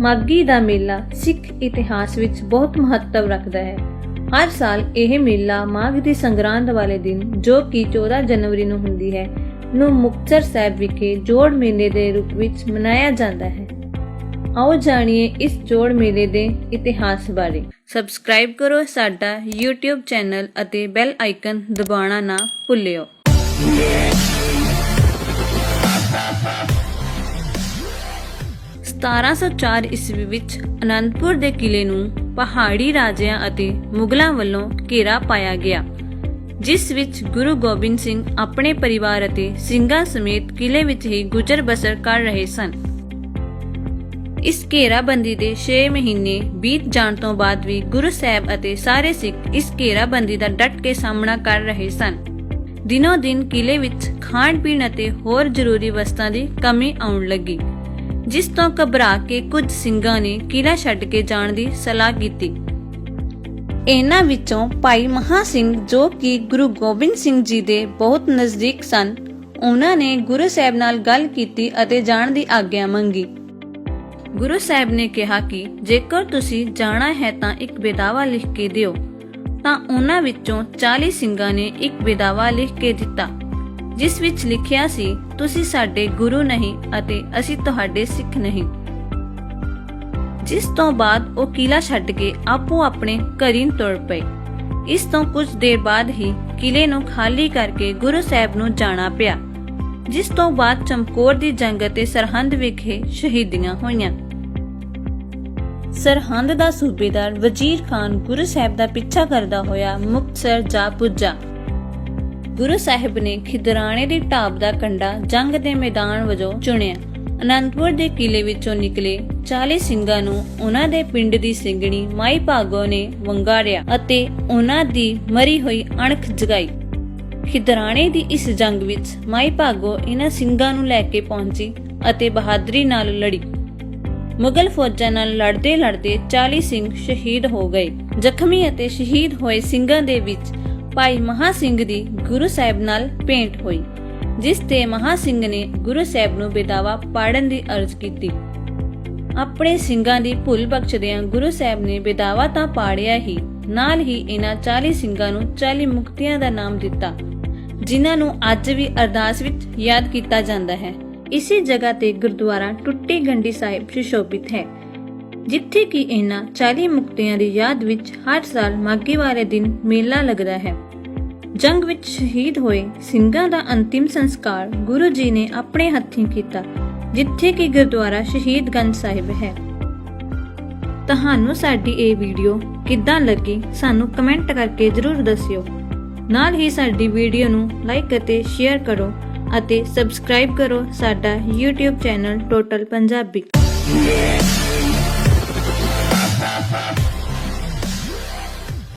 ਮਾਗੀ ਦਾ ਮੇਲਾ ਸਿੱਖ ਇਤਿਹਾਸ ਵਿੱਚ ਬਹੁਤ ਮਹੱਤਵ ਰੱਖਦਾ ਹੈ। ਹਰ ਸਾਲ ਇਹ ਮੇਲਾ ਮਾਘ ਦੀ ਸੰਗਰਾਂਦ ਵਾਲੇ ਦਿਨ, ਜੋ ਕਿ 14 ਜਨਵਰੀ ਨੂੰ ਹੁੰਦੀ ਹੈ, ਨੂੰ ਮੁਕਤਸਰ ਸਾਹਿਬ ਵਿਖੇ ਜੋੜ ਮੇਲੇ ਦੇ ਰੂਪ ਵਿੱਚ ਮਨਾਇਆ ਜਾਂਦਾ ਹੈ। ਆਓ ਜਾਣੀਏ ਇਸ ਜੋੜ ਮੇਲੇ ਦੇ ਇਤਿਹਾਸ ਬਾਰੇ। ਸਬਸਕ੍ਰਾਈਬ ਕਰੋ ਸਾਡਾ YouTube ਚੈਨਲ ਅਤੇ ਬੈਲ ਆਈਕਨ ਦਬਾਉਣਾ ਨਾ ਭੁੱਲਿਓ। ਸਤਾਰਾਂ ਸੌ ਚਾਰ ਈਸਵੀ ਵਿੱਚ ਅਨੰਦਪੁਰ ਦੇ ਕਿਲੇ ਨੂੰ ਪਹਾੜੀ ਰਾਜਿਆਂ ਅਤੇ ਮੁਗਲਾਂ ਵੱਲੋਂ ਘੇਰਾ ਪਾਇਆ ਗਿਆ, ਜਿਸ ਵਿੱਚ ਗੁਰੂ ਗੋਬਿੰਦ ਸਿੰਘ ਆਪਣੇ ਪਰਿਵਾਰ ਅਤੇ ਸਿੰਘਾਂ ਸਮੇਤ ਕਿਲੇ ਵਿੱਚ ਹੀ ਗੁਜ਼ਰ ਬਸਰ ਕਰ ਰਹੇ ਸਨ। ਇਸ ਘੇਰਾਬੰਦੀ ਦੇ 6 ਮਹੀਨੇ ਬੀਤ ਜਾਣ ਤੋਂ ਬਾਅਦ ਵੀ ਗੁਰੂ ਸਾਹਿਬ ਅਤੇ ਸਾਰੇ ਸਿੱਖ ਇਸ ਘੇਰਾਬੰਦੀ ਦਾ ਡਟ ਕੇ ਸਾਹਮਣਾ ਕਰ ਰਹੇ ਸਨ। ਦਿਨੋ ਦਿਨ ਕਿਲੇ ਵਿੱਚ ਖਾਣ ਪੀਣ ਅਤੇ ਹੋਰ ਜ਼ਰੂਰੀ ਵਸਤਾਂ ਦੀ ਕਮੀ ਆਉਣ ਲੱਗੀ। ਜਿਸ ਤੋਂ ਘਬਰਾ ਕੇ ਕੁਝ ਸਿੰਘਾਂ ਨੇ ਕਿਲਾ ਛੱਡ ਕੇ ਜਾਣ ਦੀ ਸਲਾਹ ਕੀਤੀ। ਇਹਨਾਂ ਵਿੱਚੋਂ ਭਾਈ ਮਹਾ ਸਿੰਘ ਜੋ ਕਿ ਗੁਰੂ ਗੋਬਿੰਦ ਸਿੰਘ ਜੀ ਦੇ ਬਹੁਤ ਨਜ਼ਦੀਕ ਸਨ, ਉਹਨਾਂ ਨੇ ਗੁਰੂ ਸਾਹਿਬ ਨਾਲ ਗੱਲ ਕੀਤੀ ਅਤੇ ਜਾਣ ਦੀ ਆਗਿਆ ਮੰਗੀ। ਗੁਰੂ ਸਾਹਿਬ ਨੇ ਕਿਹਾ ਕਿ ਜੇਕਰ ਤੁਸੀਂ ਜਾਣਾ ਹੈ ਤਾਂ ਇੱਕ ਬੇਦਾਵਾ ਲਿਖ ਕੇ ਦਿਓ। ਤਾਂ ਉਹਨਾਂ ਵਿੱਚੋਂ 40 ਸਿੰਘਾਂ ਨੇ ਇੱਕ ਬੇਦਾਵਾ ਲਿਖ ਕੇ ਦਿੱਤਾ। ਜਿਸ ਵਿੱਚ ਲਿਖਿਆ ਸੀ, ਤੁਸੀਂ ਸਾਡੇ ਗੁਰੂ ਨਹੀਂ ਅਤੇ ਅਸੀਂ ਤੁਹਾਡੇ ਸਿੱਖ ਨਹੀਂ। ਜਿਸ ਤੋਂ ਬਾਅਦ ਉਹ ਕਿਲਾ ਛੱਡ ਕੇ ਆਪੋ ਆਪਣੇ ਘਰੀਂ ਤੁਰ ਪਏ। ਇਸ ਤੋਂ ਕੁਝ ਦੇਰ ਬਾਅਦ ਹੀ ਕਿਲੇ ਨੂੰ ਖਾਲੀ ਕਰਕੇ ਗੁਰੂ ਸਾਹਿਬ ਨੂੰ ਜਾਣਾ ਪਿਆ, ਜਿਸ ਤੋਂ ਬਾਅਦ ਚਮਕੌਰ ਦੀ ਜੰਗ ਅਤੇ ਸਰਹੰਦ ਵਿਖੇ ਸ਼ਹੀਦੀਆਂ ਹੋਈਆਂ। ਸਰਹੰਦ ਦਾ ਸੂਬੇਦਾਰ ਵਜ਼ੀਰ ਖਾਨ ਗੁਰੂ ਸਾਹਿਬ ਦਾ ਪਿੱਛਾ ਕਰਦਾ ਹੋਇਆ ਮੁਕਤਸਰ ਜਾ ਪੁੱਜਾ। ਗੁਰੂ ਸਾਹਿਬ ਨੇ ਖਿਦਰਾਣੇ ਦੀ ਢਾਬ ਦਾ ਕੰਡਾ ਜੰਗ ਦੇ ਮੈਦਾਨ ਵਜੋਂ ਚੁਣਿਆ। ਅਨੰਦਪੁਰ ਦੇ ਕਿਲੇ ਵਿੱਚੋਂ ਨਿਕਲੇ 40 ਸਿੰਘਾਂ ਨੂੰ ਉਹਨਾਂ ਦੇ ਪਿੰਡ ਦੀ ਸਿੰਘਣੀ ਮਾਈ ਭਾਗੋ ਨੇ ਵੰਗਾਰਿਆ ਅਤੇ ਉਹਨਾਂ ਦੀ ਮਰੀ ਹੋਈ ਅਣਖ ਜਗਾਈ। ਖਿਦਰਾਣੇ ਦੀ ਇਸ ਜੰਗ ਵਿੱਚ ਮਾਈ ਭਾਗੋ ਇਹਨਾਂ ਸਿੰਘਾਂ ਨੂੰ ਲੈ ਕੇ ਪਹੁੰਚੀ ਅਤੇ ਬਹਾਦਰੀ ਨਾਲ ਲੜੀ। ਮੁਗਲ ਫੌਜਾਂ ਨਾਲ ਲੜਦੇ ਲੜਦੇ 40 ਸਿੰਘ ਸ਼ਹੀਦ ਹੋ ਗਏ। ਜ਼ਖਮੀ ਅਤੇ ਸ਼ਹੀਦ ਹੋਏ ਸਿੰਘਾਂ ਦੇ ਵਿੱਚ ਭਾਈ ਮਹਾ ਸਿੰਘ ਦੀ ਗੁਰੂ ਸਾਹਿਬ ਨਾਲ ਭੇਂਟ ਹੋਈ, ਜਿਸ ਤੇ ਮਹਾ ਸਿੰਘ ਨੇ ਗੁਰੂ ਸਾਹਿਬ ਨੂੰ ਬੇਦਾਵਾ ਪਾੜਨ ਦੀ ਅਰਜ਼ ਕੀਤੀ। ਆਪਣੇ ਸਿੰਘਾਂ ਦੀ ਭੁੱਲ ਬਖਸ਼ਦਿਆਂ ਗੁਰੂ ਸਾਹਿਬ ਨੇ ਬੇਦਾਵਾ ਤਾਂ ਪਾੜਿਆ ਹੀ, ਨਾਲ ਹੀ ਇਹਨਾਂ 40 ਸਿੰਘਾਂ ਨੂੰ 40 ਮੁਕਤੀਆਂ ਦਾ ਨਾਮ ਦਿੱਤਾ, ਜਿਨ੍ਹਾਂ ਨੂੰ ਅੱਜ ਵੀ ਅਰਦਾਸ ਵਿੱਚ ਯਾਦ ਕੀਤਾ ਜਾਂਦਾ ਹੈ। ਇਸੇ ਜਗ੍ਹਾ ਤੇ ਗੁਰਦੁਆਰਾ ਟੁੱਟੀ ਗੰਡੀ ਸਾਹਿਬ ਸੁਸ਼ੋਭਿਤ ਹੈ, ਜਿੱਥੇ ਕਿ ਇਹਨਾਂ 40 ਮੁਕਤਿਆਂ ਦੀ ਯਾਦ ਵਿੱਚ ਹਰ ਸਾਲ ਮਾਘੀ ਵਾਲੇ ਦਿਨ ਮੇਲਾ ਲੱਗਦਾ ਹੈ। ਜੰਗ ਵਿੱਚ ਸ਼ਹੀਦ ਹੋਏ ਸਿੰਘਾਂ ਦਾ ਅੰਤਿਮ ਸੰਸਕਾਰ ਗੁਰੂ ਜੀ ਨੇ ਆਪਣੇ ਹੱਥੀਂ ਕੀਤਾ, ਜਿੱਥੇ ਕਿ ਗੁਰਦੁਆਰਾ ਸ਼ਹੀਦਗੰਜ ਸਾਹਿਬ ਹੈ। ਤੁਹਾਨੂੰ ਸਾਡੀ ਇਹ ਵੀਡੀਓ ਕਿੱਦਾਂ ਲੱਗੀ, ਸਾਨੂੰ ਕਮੈਂਟ ਕਰਕੇ ਜਰੂਰ ਦੱਸਿਓ। ਨਾਲ ਹੀ ਸਾਡੀ ਵੀਡੀਓ ਨੂੰ ਲਾਈਕ ਅਤੇ ਸ਼ੇਅਰ ਕਰੋ ਅਤੇ ਸਬਸਕ੍ਰਾਈਬ ਕਰੋ ਸਾਡਾ YouTube ਚੈਨਲ ਟੋਟਲ ਪੰਜਾਬੀ।